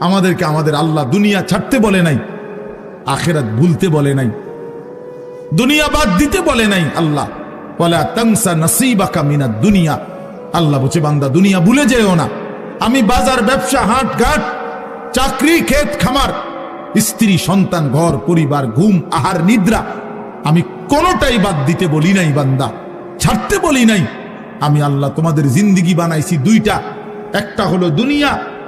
আমাদেরকে আমাদের আল্লাহ দুনিয়া ছাড়তে বলে নাই, আখেরাত ভুলতে বলে নাই, দুনিয়া বাদ দিতে বলে নাই আল্লাহ। বলে তংসা মিনা দুনিয়া। আল্লাহ বলছে, বান্দা, দুনিয়া ভুলে যেও না। আমি বাজার, ব্যবসা, হাট, ঘাট, চাকরি, ক্ষেত, খামার, স্ত্রী, সন্তান, ঘর, পরিবার, ঘুম, আহার, নিদ্রা, আমি কোনোটাই বাদ দিতে বলি নাই, বান্দা, ছাড়তে বলি নাই। আমি আল্লাহ তোমাদের জিন্দিগি বানাইছি দুইটা। একটা হলো দুনিয়া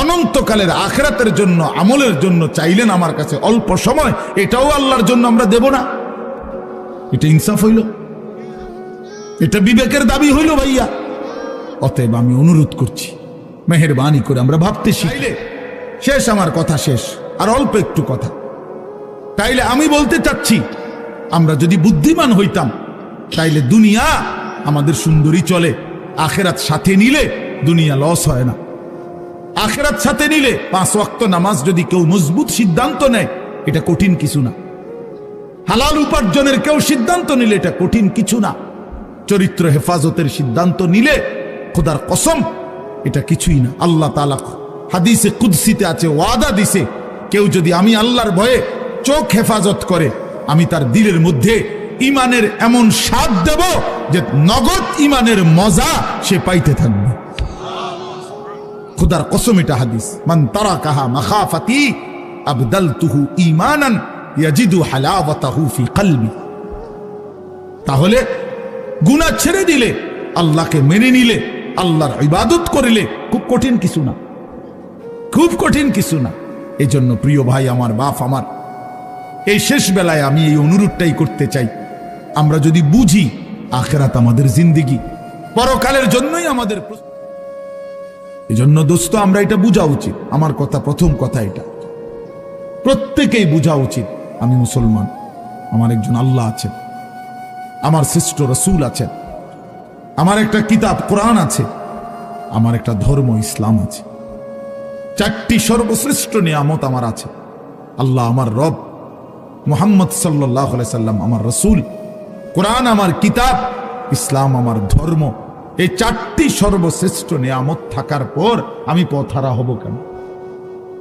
অনন্তকালের আখেরাতের জন্য, আমলের জন্য চাইলেন আমার কাছে অল্প সময়, এটাও আল্লাহর জন্য আমরা দেব না। এটা ইনসাফ হইল। এটা বিবেকের দাবি হইল ভাইয়া। অতএব আমি অনুরোধ করছি, মেহরবানি করে আমরা ভাবতে শিখলে শেষ আমার কথা শেষ, আর অল্প একটু কথা। তাইলে আমি বলতে চাচ্ছি, আমরা যদি বুদ্ধিমান হইতাম, তাইলে দুনিয়া আমাদের সুন্দরী চলে, আখেরাত সাথে নিলে দুনিয়া লস হয় না। আখেরাত সাথে নিলে পাঁচ ওয়াক্ত নামাজ যদি কেউ মজবুত সিদ্ধান্ত নেয়, এটা কঠিন কিছু না। হালাল উপার্জনের কেউ সিদ্ধান্ত নিলে এটা কঠিন কিছু না। চরিত্র হেফাজতের সিদ্ধান্ত নিলে খোদার কসম, এটা কিছুই না। আল্লাহ তালা হাদিসে কুদসিতে আছে, ওয়াদা দিছে, কেউ যদি আমি আল্লাহর ভয়ে চোখ হেফাজত করে, আমি তার দিলের মধ্যে ইমানের এমন স্বাদ দেব যে নগদ ইমানের মজা সে পাইতে থাকবে। খুদার কসম এটা হাদিস। মান তারা কাহা মাখাফাতি আবদাল তুহু ইমানান ইয়াজিদু হালাওয়াতাহু ফি কলবি। তাহলে গুনাহ ছেড়ে দিলে, আল্লাহকে মেনে নিলে, আল্লাহর ইবাদত করিলে খুব কঠিন কিছু না। খুব কঠিন কিছু না। এই জন্য প্রিয় ভাই আমার, বাপ আমার, এই শেষ বেলায় আমি এই অনুরোধটাই করতে চাই। আমরা যদি বুঝি, আখেরাত আমাদের জিন্দিগি। পরকালের জন্যই আমাদের প্রস্তুত। এই জন্য দোস্ত, আমরা এটা বোঝা উচিত। আমার কথা, প্রথম কথা এটা। প্রত্যেকেই বোঝা উচিত, আমি মুসলমান, আমার একজন আল্লাহ আছেন, আমার শ্রেষ্ঠ রসুল আছেন, আমার একটা কিতাব, কোরআন আছে, আমার একটা ধর্ম, ইসলাম আছে। চারটি সর্বশ্রেষ্ঠ নিয়ামত আমার আছে। আল্লাহ আমার রব, মোহাম্মদ সাল্লাহ সাল্লাম আমার রসুল, কোরআন আমার কিতাব, ইসলাম আমার ধর্ম এই চারটি সর্বশ্রেষ্ঠ নিয়ামত থাকার পর আমি পথারা হব কেন?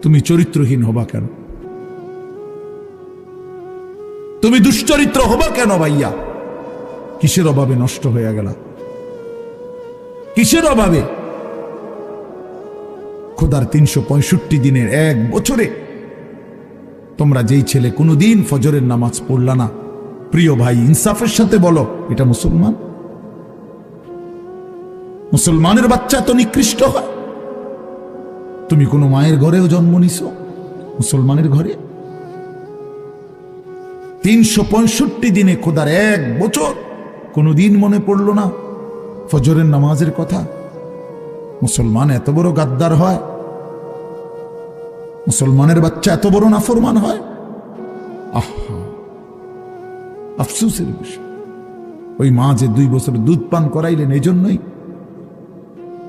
তুমি চরিত্রহীন হবা কেন? তুমি দুশ্চরিত্র হবা কেন ভাইয়া? কিসের অভাবে নষ্ট হয়ে গেল? কিসের অভাবে? খোদার তিনশো পঁয়ষট্টি দিনের এক বছরে তোমরা যেই ছেলে কোনোদিন ফজরের নামাজ পড়লা না। প্রিয় ভাই, ইনসাফের সাথে বলো, এটা মুসলমান? মুসলমানের বাচ্চা তো নিকৃষ্ট হয়। তুমি কোনো মায়ের ঘরেও জন্ম নিছ, মুসলমানের ঘরে? তিনশো পঁয়ষট্টি দিনে খোদার এক বছর কোনো দিন মনে পড়ল না ফজরের নামাজের কথা। মুসলমান এত বড় গাদ্দার হয়, মুসলমানের বাচ্চা এত বড় নাফরমান হয়। আহা, আফসোসের বিষয়। ওই মা যে দুই বছর দুধ পান করাইলেন এই জন্যই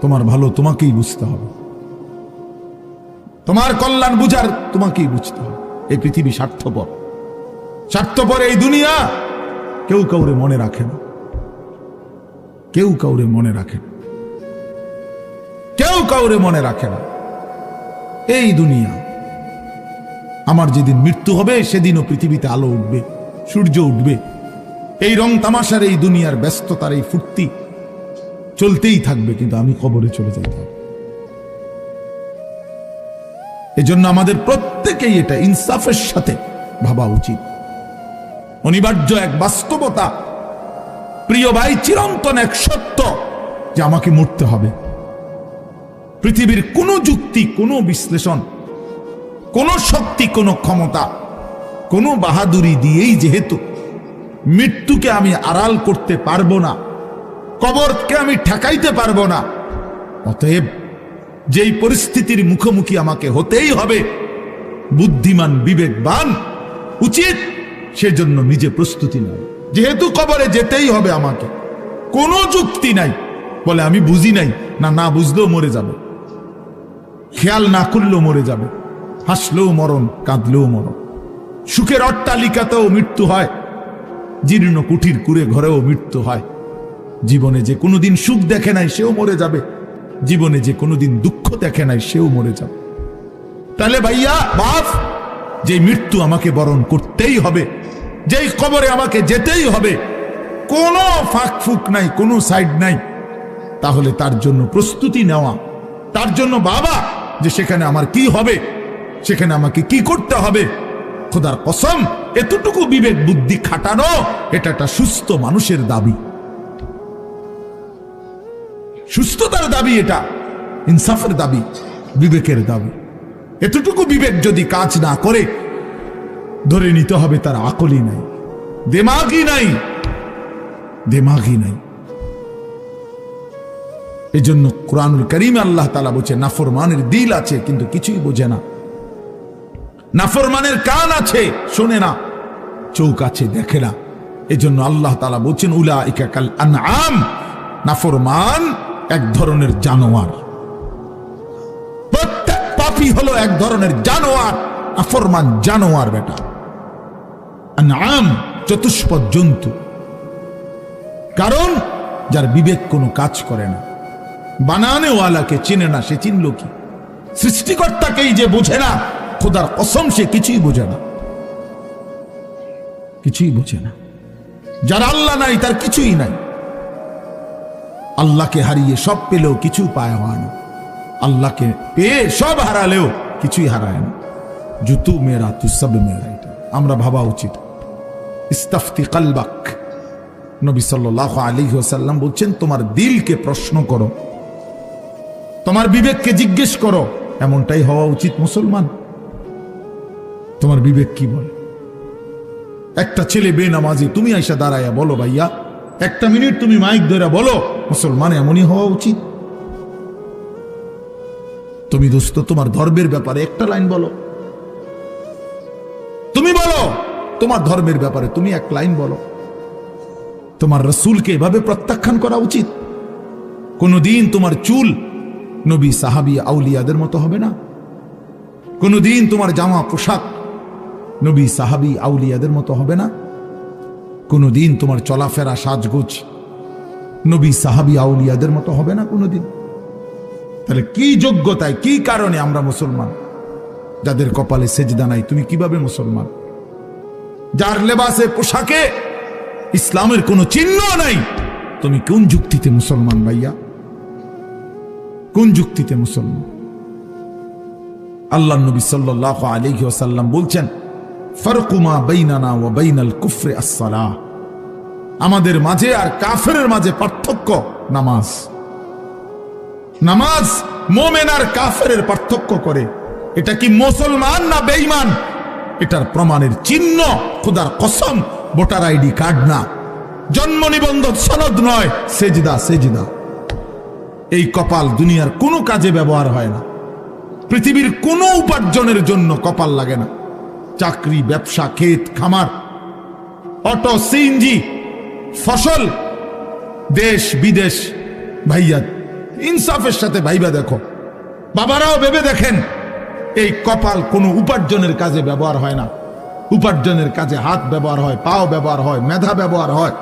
তোমার ভালো তোমাকেই বুঝতে হবে। তোমার কল্যাণ বুঝার তোমাকেই বুঝতে হবে। এই পৃথিবী স্বার্থপর। স্বার্থপর এই দুনিয়া কেউ কাউরে মনে রাখে না। কেউ কাউরে মনে রাখে না। কেউ কাউরে মনে রাখে না। এই দুনিয়া। আমার যেদিন মৃত্যু হবে, সেদিনও পৃথিবীতে আলো উঠবে, সূর্য উঠবে। এই রং তামাশার এই দুনিয়ার ব্যস্ততার এই ফুর্তি চলতেই থাকবে, কিন্তু আমি কবরে চলে হবে এজন্য আমাদের প্রত্যেকেই এটা ইনসাফের সাথে ভাবা উচিত। অনিবার্য এক বাস্তবতা। প্রিয় ভাই, চিরন্তন এক সত্য যে আমাকে মরতে হবে। পৃথিবীর কোনো যুক্তি, কোনো বিশ্লেষণ, কোনো শক্তি, কোনো ক্ষমতা, কোনো বাহাদুরি দিয়েই যেহেতু মৃত্যুকে আমি আড়াল করতে পারব না কবরকে আমি ঠেকাইতে পারব না। অতএব যেই পরিস্থিতির মুখোমুখি আমাকে হতেই হবে, বুদ্ধিমান, বিবেকবান, উচিত সেজন্য নিজে প্রস্তুতি নেয় যেহেতু কবরে যেতেই হবে আমাকে, কোনো যুক্তি নাই। বলে আমি বুঝি নাই, না না বুঝলেও মরে যাবে। খেয়াল না করলেও মরে যাবে, হাসলেও মরণ, কাঁদলেও মরণ। সুখের অট্টালিকাতেও মৃত্যু হয়, জীর্ণ কুঠির কুড়ে ঘরেও মৃত্যু হয়। জীবনে যে কোনোদিন সুখ দেখে নাই, সেও মরে যাবে। জীবনে যে কোনোদিন দুঃখ দেখে নাই, সেও মরে যাবে। তাহলে ভাইয়া বাপ যে মৃত্যু আমাকে বরণ করতেই হবে, যেই কবরে আমাকে যেতেই হবে, কোনো ফাঁক ফুক নাই, কোনো সাইড নাই, তাহলে তার জন্য প্রস্তুতি নেওয়া, তার জন্য বাবা যে সেখানে আমার কি হবে, সেখানে আমাকে কি করতে হবে। খোদার কসম, এতটুকু বিবেক বুদ্ধি খাটানো, এটা একটা সুস্থ মানুষের দাবি। সুস্থতার দাবি এটা, ইনসাফের দাবি, বিবেকের দাবি। এতটুকু বিবেক যদি কাজ না করে, ধরে নিতে হবে তার আকলই নাই, দেমাগই নাই দেমাগই নাই। এজন্য কোরআনুল করিম আল্লাহ তালা বলছে, নাফরমানের দিল আছে কিন্তু কিছুই বোঝে না। নাফরমানের কান আছে, শোনে না চৌক আছে, দেখে না। এজন্য আল্লাহ তালা বলছেন উলা ইকাকাল আনআম, নাফরমান এক ধরনের জানোয়ার। প্রত্যেক পাপি হলো এক ধরনের জানোয়ার। নাফরমান জানোয়ার বেটা। আম চতুষ্পদ জন্তু। কারণ যার বিবেক কোনো কাজ করে না। বানানেওয়ালাকে চিনে না, সে চিনল কি? সৃষ্টিকর্তাকেই যে বোঝে না, খোদার কসম সে কিছুই বোঝে না। কিছুই বোঝে না। যার আল্লাহ নাই, তার কিছুই নাই। আল্লাহকে হারিয়ে সব পেলেও কিছু পায় হয় না। আল্লাহকে পেয়ে সব হারালেও কিছুই হারায় না। জুতু মেরা তু সব মেরা এটা। আমরা ভাবা উচিত। ইস্তাফতি কালবাক। নবী সাল্লাহ আলী সাল্লাম বলছেন, তোমার দিলকে প্রশ্ন করো। তোমার বিবেককে জিজ্ঞেস করো। এমনটাই হওয়া উচিত মুসলমান। তোমার বিবেক কি বলে? একটা ছেলে বেনামাজি, তুমি আইসা দাঁড়াইয়া বলো ভাইয়া একটা মিনিট তুমি মাইক ধরে বলো, মুসলমান এমনই হওয়া উচিত। তুমি দোস্ত, তোমার ধর্মের ব্যাপারে একটা লাইন বলো। তুমি বলো, তোমার ধর্মের ব্যাপারে তুমি এক লাইন বলো। তোমার রসুলকে এভাবে প্রত্যাখ্যান করা উচিত? কোনদিন তোমার চুল নবী সাহাবি আউলিয়াদের মতো হবে না? কোনদিন তোমার জামা পোশাক নবী সাহাবি আউলিয়াদের মতো হবে না? কোনদিন তোমার চলাফেরা সাজগোজ। নবী সাহাবি আউলিয়াদের মতো হবে না কোনোদিন। তাহলে কি যোগ্যতায়, কি কারণে আমরা মুসলমান? যাদের কপালে সেজদা নাই, তুমি কীভাবে মুসলমান? যার লেবাসে পোশাকে ইসলামের কোনো চিহ্ন নাই, তুমি কোন যুক্তিতে মুসলমান ভাইয়া? কোন যুক্তিতে মুসলমান? আল্লাহ নবী সাল্লাহ আলহি ওসাল্লাম বলছেন ও কুফরে আমাদের মাঝে আর কাফের মাঝে পার্থক্য নামাজ। নামাজ মোমেন আর কাফের পার্থক্য করে। এটা কি মুসলমান না বেঈমান? এটার প্রমাণের চিহ্ন খুদার কসম, ভোটার আইডি কার্ড না। জন্ম নিবন্ধন সনদ নয়, সেজদা সেজদা। এই কপাল দুনিয়ার কোনো কাজে ব্যবহার হয় না। পৃথিবীর কোনো উপার্জনের জন্য কপাল লাগে না। চাকরি, ব্যবসা, ক্ষেত, খামার, অটো, সিএনজি, ফসল, দেশ, বিদেশ, ভাইয়া, ইনসাফের সাথে ভাইবা দেখো। বাবারাও ভেবে দেখেন, এই কপাল কোনো উপার্জনের কাজে ব্যবহার হয় না। উপার্জনের কাজে হাত ব্যবহার হয়, পাও ব্যবহার হয়, মেধা ব্যবহার হয়,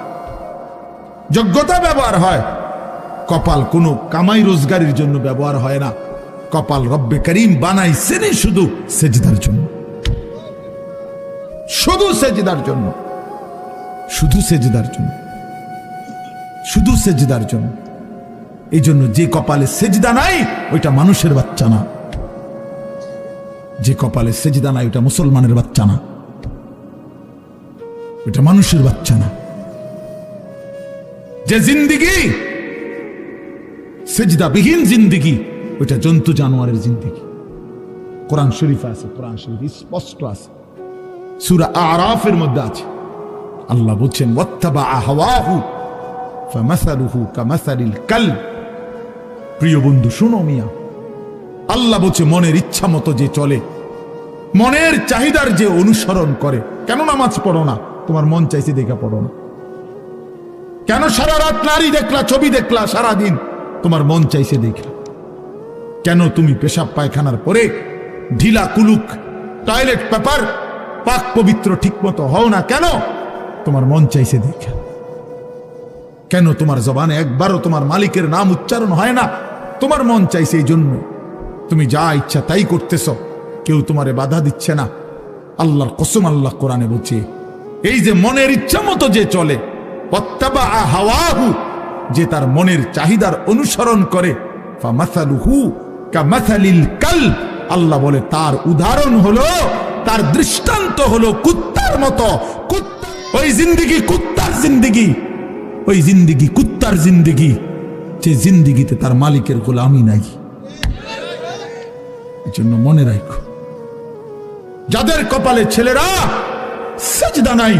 যোগ্যতা ব্যবহার হয়। কপাল কোনো কামাই রোজগারের জন্য ব্যবহার হয় না। কপাল রব্বে করিম বানাইছেনই শুধু সেজদার জন্য। শুধু সেজদার জন্য। শুধু সেজদার জন্য। শুধু সেজদার জন্য। এই জন্য যে কপালে সেজদা নাই, ওইটা মানুষের বাচ্চা না। যে কপালে সেজদা নাই ওটা মুসলমানের বাচ্চা না। ওটা মানুষের বাচ্চা না। যে জিন্দিগি, সেজদাবিহীন জিন্দিগি, ওইটা জন্তু জানোয়ারের জিন্দিগি। কোরআন শরীফ আছে, কোরআন শরীফ স্পষ্ট আছে। সুরা আরাফের মধ্যে আছে। আল্লাহ বলছেন প্রিয় বন্ধু, শুনো মিয়া, আল্লাহ বলছে, মনের ইচ্ছা মতো যে চলে, মনের চাহিদার যে অনুসরণ করে, কেন নামাজ পড়ো না? তোমার মন চাইছে দেখা পড়ো না। কেন সারা রাত নারী দেখলা, ছবি দেখলা সারা দিন তোমার মন চাইছে দেখলা? কেন তুমি পেশাব পায়খানার পরে ঢিলা কুলুক, টয়লেট পেপার পাক পবিত্র ঠিক মতো হও না কেন? তোমার মন চাইছে দেখা। কেন তোমার জবানে একবারও তোমার মালিকের নাম উচ্চারণ হয় না? তোমার মন চাইছে এই জন্য। তুমি যা ইচ্ছা তাই করতেছ, কেউ তোমারে বাধা দিচ্ছে না। আল্লাহর কসম আল্লাহ কোরআনে বলছে, এই যে মনের ইচ্ছা মতো যে চলে হাওয়াহু যে তার মনের চাহিদার অনুসরণ করে আল্লাহ বলে, তার উদাহরণ হলো তার দৃষ্টান্ত হলো কুত্তার মতো। ওই জিন্দিগি কুত্তার জিন্দিগি। ওই জিন্দিগি কুত্তার জিন্দিগি। যে জিন্দিগিতে তার মালিকের গোলামি নাই। জন্য মনে রাখো, যাদের কপালে ছেলেরা সেজদা নাই,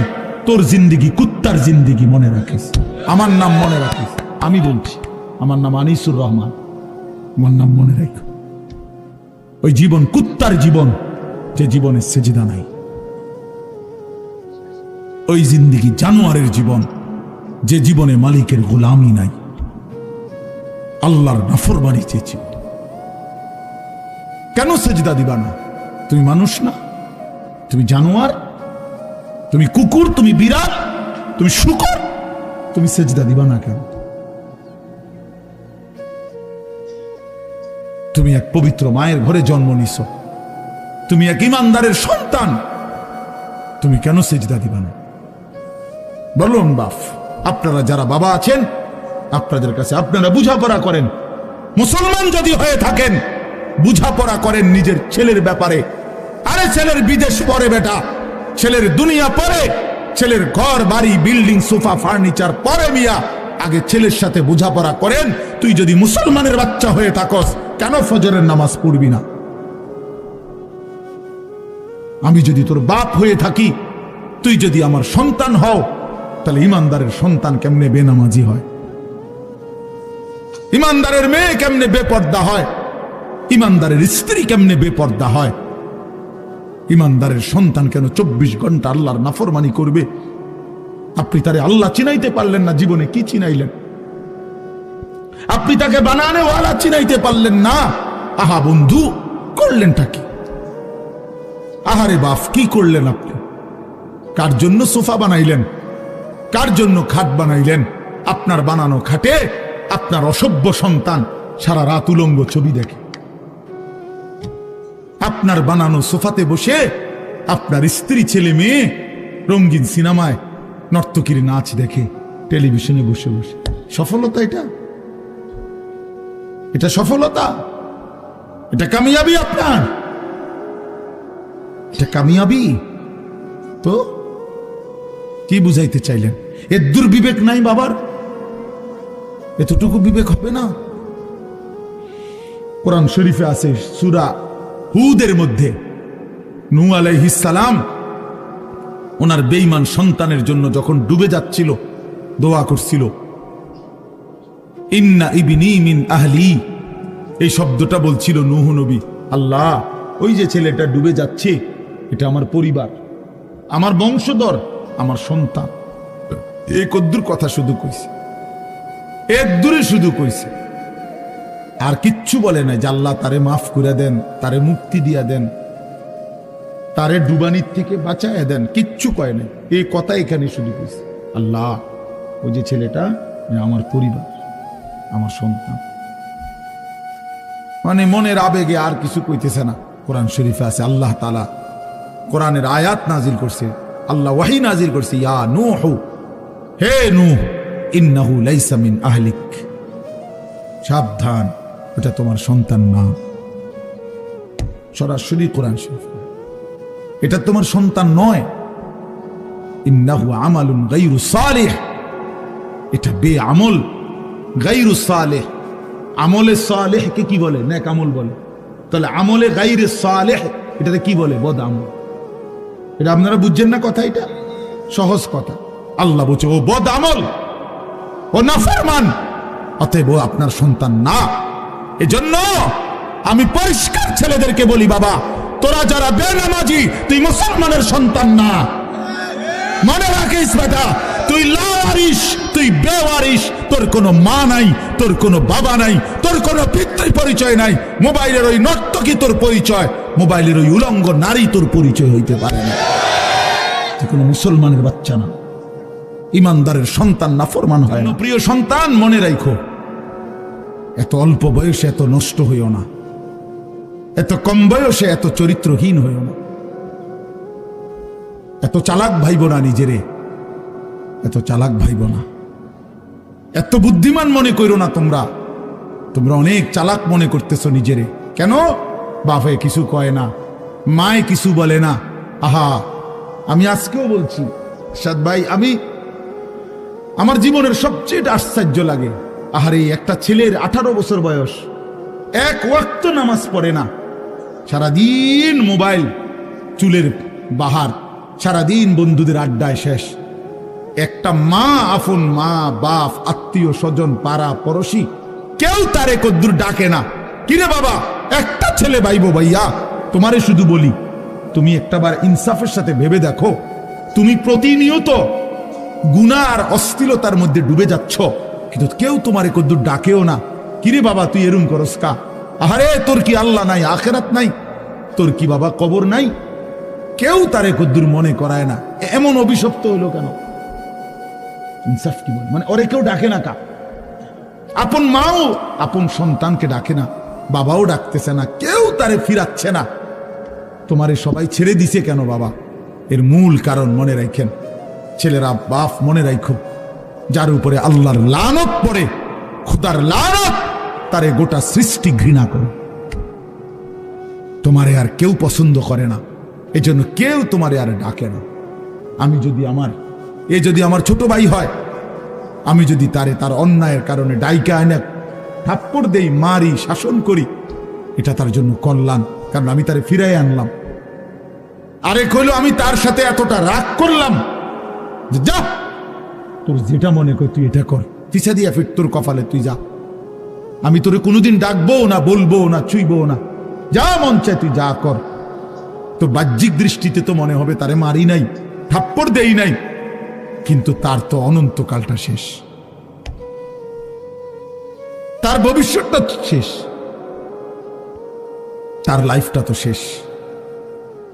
তোর জিন্দিগি কুত্তার জিন্দিগি মনে রাখিস। আমার নাম মনে রাখিস। আমি বলছি, আমার নাম আনিসুর রহমান। আমার নাম মনে রাখো। ওই জীবন কুত্তার জীবন। যে জীবনে সেজদা নাই। ওই জিন্দিগি জানোয়ারের জীবন, যে জীবনে মালিকের গোলামি নাই। আল্লাহর নাফরবানি চেয়েছি। কেন সেজদা দিবা না? তুমি মানুষ না। তুমি জানোয়ার। তুমি কুকুর, তুমি বিড়াল, তুমি শুকুর। তুমি সেজদা দিবা না কেন? তুমি এক পবিত্র মায়ের ঘরে জন্ম নিছ। তুমি এক ইমানদারের সন্তান। তুমি কেন সেজদা দিবা না? বলুন বাপ, আপনারা যারা বাবা আছেন, আপনাদের কাছে আপনারা বুঝাপড়া করেন। মুসলমান যদি হয়ে থাকেন, বুঝাপড়া করেন নিজের ছেলের ব্যাপারে। আরে ছেলের বিদেশ পরে বেটা, ছেলের দুনিয়া পরে ছেলের ঘর, বাড়ি, বিল্ডিং, সোফা, ফার্নিচার পরে মিয়া। আগে ছেলের সাথে বোঝাপড়া করেন, তুই যদি মুসলমানের বাচ্চা হয়ে থাকস, কেন ফজরের নামাজ পড়বি না? আমি যদি তোর বাপ হয়ে থাকি, তুই যদি আমার সন্তান হও, তাহলে ইমানদারের সন্তান কেমনে বেনামাজি হয়? ইমানদারের মেয়ে কেমনে বেপর্দা হয়? ইমানদারের স্ত্রী কেমনে বেপর্দা হয়? ইমানদারের সন্তান কেন চব্বিশ ঘণ্টা আল্লাহর নাফরমানি করবে? আপনি তারে আল্লাহ চিনাইতে পারলেন না, জীবনে কি চিনাইলেন? আপনি তাকে বানানে ওয়ালা চিনাইতে পারলেন না? আহা বন্ধু, করলেনটা কি? আহারে বাপ, কি করলেন আপনি? কার জন্য সোফা বানাইলেন? কার জন্য খাট বানাইলেন? আপনার বানানো খাটে আপনার অসভ্য সন্তান সারা রাত উলঙ্গ ছবি দেখে। আপনার বানানো সোফাতে বসে আপনার স্ত্রী, ছেলে, মেয়ে রঙিন সিনেমায় নর্তকীর নাচ দেখে টেলিভিশনে বসে বসে। সফলতা এটা? এটা সফলতা? এটা কামিয়াবি আপনার? এটা কামিয়াবি? তো? কি বুঝাইতে চাইলেন? এর দুর্বিবেক নাই বাবার? এতটুকু বিবেক হবে না? কোরআন শরীফে আছে সুরা হুদের মধ্যে নু সালাম, ওনার বেঈমান সন্তানের জন্য যখন ডুবে যাচ্ছিল, দোয়া করছিল। ইন্না ইবিনি মিন আহলি, এই শব্দটা বলছিল নুহ নবী। আল্লাহ, ওই যে ছেলেটা ডুবে যাচ্ছে এটা আমার পরিবার, আমার বংশধর, আমার সন্তান। এই কদ্দুর কথা শুধু কইছে এক দূরে শুধু কইছে। আর কিচ্ছু বলে নাই যে আল্লাহ তারে মাফ করে দেন, তারে মুক্তি দিয়া দেন, তারে ডুবানির থেকে বাঁচায় দেন, কিচ্ছু কয় নাই। এই কথা এখানে শুধু কইছে, আল্লাহ, ওই যে ছেলেটা আমার পরিবার, আমার সন্তান। মানে মনের আবেগে আর কিছু কইতেছে না, কোরআন শরীফে আছে, আল্লাহ তালা কোরআনের আয়াত নাজিল করছে, আল্লাহ ওয়াহি নাজিল করছে, ইয়া নূহ, হে নূহ, ইন্নাহু লাইসা আহলিক। সাবধান, এটা তোমার সন্তান না। সরাসরি কোরআন এটা তোমার সন্তান নয়। ইন্নাহু আমালুন গাইরু সালেহ। এটা বে আমল গাইরু সালেহ। আমলে সালেহকে কি বলে? নেক আমল বলে। তাহলে আমলে গাইরে সালেহ এটাতে কি বলে? বদ আমল এটা আপনারা বুঝছেন না কথা এটা? সহজ কথা। আল্লাহ বলছে, ও বদ আমল, ও না নাফরমান, অতএব আপনার সন্তান না। এজন্য আমি পরিষ্কার ছেলেদেরকে বলি, বাবা, তোরা যারা বেনামাজি, তুই মুসলমানের সন্তান না। মনে রাখিস, বেটা তুই লাওয়ারিস তুই বেওয়ারিস তোর কোনো মা নাই, তোর কোনো বাবা নাই, তোর কোনো পিতৃ পরিচয় নাই, মোবাইলের ওই নর্তকী তোর পরিচয়, মোবাইলের ওই উলঙ্গ নারী তোর পরিচয় হইতে পারে না। তুই কোনো মুসলমানের বাচ্চা না। ইমানদারের সন্তান না ফরমান হয় না। প্রিয় সন্তান, মনে রাখো এত অল্প বয়সে এত নষ্ট হইও না। এত কম বয়সে এত চরিত্রহীন হইও না। এত চালাক ভাইব না নিজেরে। এত চালাক ভাইব না। এত বুদ্ধিমান মনে করো না তোমরা। তোমরা অনেক চালাক মনে করতেছো নিজেরে। কেন? বাপে কিছু কয় না। মায় কিছু বলে না। আহা, আমি আজকেও বলছি, সাদ ভাই, আমি, আমার জীবনের সবচেয়ে আশ্চর্য লাগে। আহারে, একটা ছেলের আঠারো বছর বয়স। এক ওয়াক্ত নামাজ পড়ে না। সারাদিন মোবাইল, চুলের বাহার। সারাদিন বন্ধুদের আড্ডায় শেষ। একটা মা আফন, মা, বাপ, আত্মীয় স্বজন, পাড়া, পড়শি, কেউ তারে কদ্দুর ডাকে না। কিরে বাবা, একটা ছেলে বাইবো ভাইয়া, তোমারে শুধু বলি, তুমি একটাবার ইনসাফের সাথে ভেবে দেখো। তুমি প্রতিনিয়ত গুনার অস্থিরতার মধ্যে ডুবে যাচ্ছ, কিন্তু কেউ তোমারে কদ্দুর ডাকেও না। কিরে বাবা, তুই এরম করস কা? আহারে, তোর কি আল্লাহ নাই, আখেরাত নাই? তোর কি বাবা কবর নাই? কেউ তারে কদ্দুর মনে করায় না। এমন অভিশপ্ত হইল কেন? ইনসাফ কি বলে। মানে ওরে কেউ ডাকে না কা আপন মাও আপন সন্তানকে ডাকে না, বাবাও ডাকতেছে না, কেউ তারে ফিরাচ্ছে না। তোমারে সবাই ছেড়ে দিছে কেন বাবা? এর মূল কারণ মনে রাখেন ছেলেরা বাপ মনে রাখো যার উপরে আল্লাহর লানত পড়ে, খুদার লানত, তারে গোটা সৃষ্টি ঘৃণা করে। তোমারে আর কেউ পছন্দ করে না, এজন্য কেউ তোমারে আর ডাকে না। আমি যদি আমার এ যদি আমার ছোট ভাই হয়, আমি যদি তারে তার অন্যায়ের কারণে ডাইকা আনে থাপ্পড় দেই, মারি, শাসন করি, এটা তার জন্য কল্যাণ, কারণ আমি তারে ফিরাই আনলাম। আরেক হইল আমি তার সাথে এতটা রাগ করলাম যে তোর যেটা মনে কর, তুই এটা কর। পিছা দিয়া ফিট তোর কপালে তুই যা। আমি তোরে কোনোদিন ডাকবো না বলব না চুইবো না। যা মন চায় তুই যা কর। তো বাহ্যিক দৃষ্টিতে তো মনে হবে তারে মারি নাই, থাপ্পড় দেই নাই। কিন্তু তার তো অনন্তকালটা শেষ। তার ভবিষ্যৎটা শেষ। তার লাইফটা তো শেষ।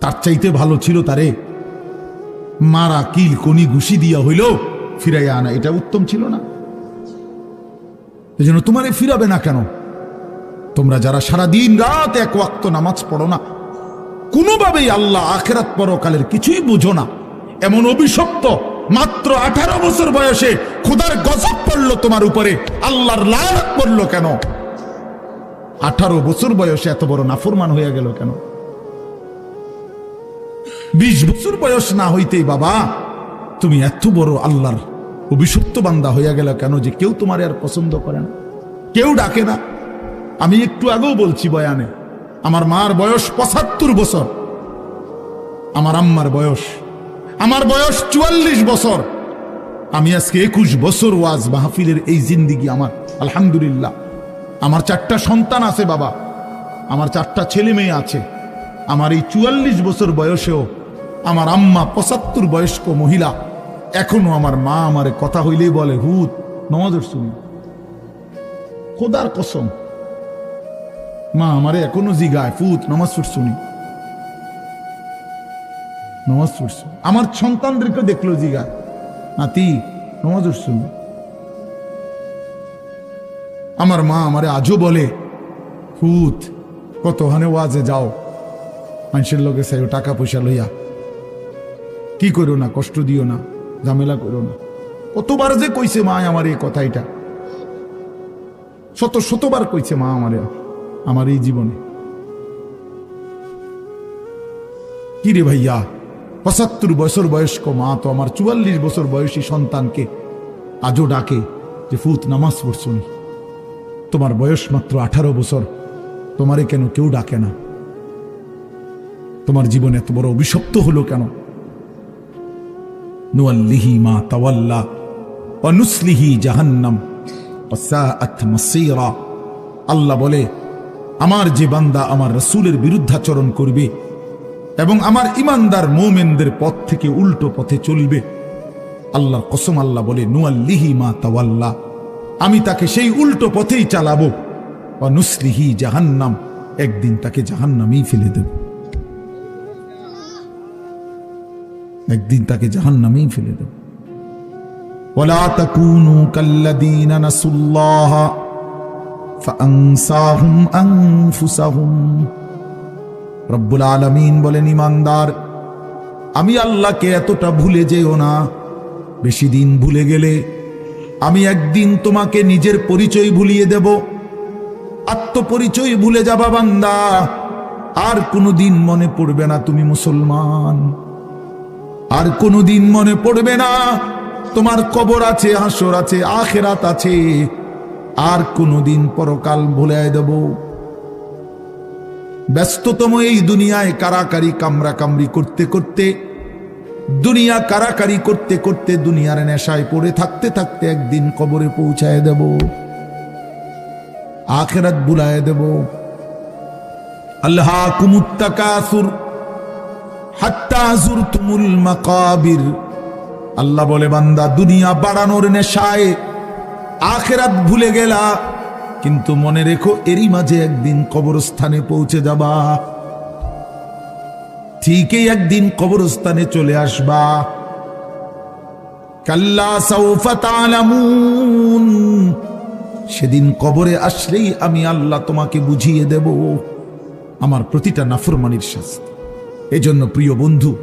তার চাইতে ভালো ছিল তারে মারা কিল কনি ঘুষি দিয়া হইল ফিরাইয়া আনা। এটা উত্তম ছিল না। এজন্য তোমারে ফিরাবে না কেন? তোমরা যারা সারা দিন রাত এক ওয়াক্ত নামাজ পড়ো না, কোনোভাবেই আল্লাহ আখেরাত পরকালের কিছুই বুঝো না। এমন অভিশপ্ত মাত্র আঠারো বছর বয়সে খুদার গজব পড়ল তোমার উপরে। আল্লাহর লালত পড়ল কেন? আঠারো বছর বয়সে এত বড় নাফরমান হয়ে গেল কেন? বিশ বছর বয়স না হইতেই বাবা, তুমি এত বড় আল্লাহর অভিষুপ্ত বান্দা হইয়া গেল কেন যে কেউ তোমার আর পছন্দ করে না? কেউ ডাকে না? আমি একটু আগেও বলছি বয়ানে, আমার মার বয়স পঁচাত্তর বছর, আমার আম্মার বয়স আমার বয়স চুয়াল্লিশ বছর। আমি আজকে একুশ বছর ওয়াজ মাহফিলের এই জিন্দিগি আমার, আলহামদুলিল্লাহ। আমার চারটা সন্তান আছে বাবা। আমার চারটা ছেলে মেয়ে আছে। আমার এই চুয়াল্লিশ বছর বয়সেও আমার আম্মা পঁচাত্তর বয়স্ক মহিলা এখনও আমার মা আমারে কথা হইলেই বলে, হুত নমাজের শুনি খোদার কসম, মা আমারে এখনও জিগায় ফুত নমাজ শুনি নমাজ পড়ছো। আমার সন্তানদেরকে দেখল জিগায় নাতি, নমাজ শুনি আমার মা আমারে আজও বলে ফুত কত হানে ওয়াজে যাও। মানুষের লোকে সাইও টাকা পয়সা লইয়া। কি করো না, কষ্ট দিও না, ঝামেলা করো না। কতবার যে কইছে মা আমার এই কথা এটা। শত শতবার কইছে মা আমারে, আমার এই জীবনে। কি রে ভাইয়া? পঁচাত্তর বছর বয়স্ক মা তো আমার চুয়াল্লিশ বছর বয়সী সন্তানকে আজও ডাকে যে, ফুত, নামাজ পড়ছুনি তোমার বয়স মাত্র আঠারো বছর, তোমারে কেন কেউ ডাকে না? তোমার জীবন এত বড় অভিশপ্ত হলো কেন? নুয়াল্লিহি মা তাওয়াল্লা অনুসলিহি জাহান্নাম আল্লাহ বলে, আমার যে বান্দা আমার রসুলের বিরুদ্ধাচরণ করবে এবং আমার ইমানদার মোমেনদের পথ থেকে উল্টো পথে চলবে আল্লাহর কসম আল্লাহ বলে নুয়াল্লিহি মা তাওয়াল্লা আমি তাকে সেই উল্টো পথেই চালাবো বা নুসলিহি জাহান্নাম একদিন তাকে জাহান্নামেই ফেলে দেব একদিন তাকে জাহান্নামেই ফেলে দেব ولا تكونوا كالذين نسوا الله فأنساهم أنفسهم রব্বুল আলমিন বলেন, ইমানদার, আমি আল্লাহকে এতটা ভুলে যেও না। বেশি দিন ভুলে গেলে আমি একদিন তোমাকে নিজের পরিচয় ভুলিয়ে দেব। আত্মপরিচয় ভুলে যাবা বান্দা, আর কোনো দিন মনে পড়বে না তুমি মুসলমান। আর কোনো দিন মনে পড়বে না তোমার কবর আছে, হাসর আছে, আখেরাত আছে। আর কোনো দিন পরকাল ভুলে দেব। ব্যস্ততম এই দুনিয়ায় কারাকারি কামরা কামরি করতে করতে, দুনিয়া কারাকারি করতে করতে দুনিয়ার নেশায় পড়ে থাকতে থাকতে একদিন কবরে পৌঁছায় দেব, আখেরাত বুলায় দেব। আল্লাহ কুমুত্তাকাসুর, হাত্তা তুমুল মাকাবির। আল্লাহ বলে, বান্দা, দুনিয়া বাড়ানোর নেশায় আখেরাত ভুলে গেলা। কিন্তু মনে রেখো, এরই মাঝে একদিন কবরস্থানে পৌঁছে যাবা। ঠিকই একদিন কবরস্থানে চলে আসবা। কাল্লা সাউফা তালামুন সেদিন কবরে আসলেই আমি আল্লাহ তোমাকে বুঝিয়ে দেব। আমার প্রতিটা নাফরমানির শাস্তি। এজন্য প্রিয় বন্ধু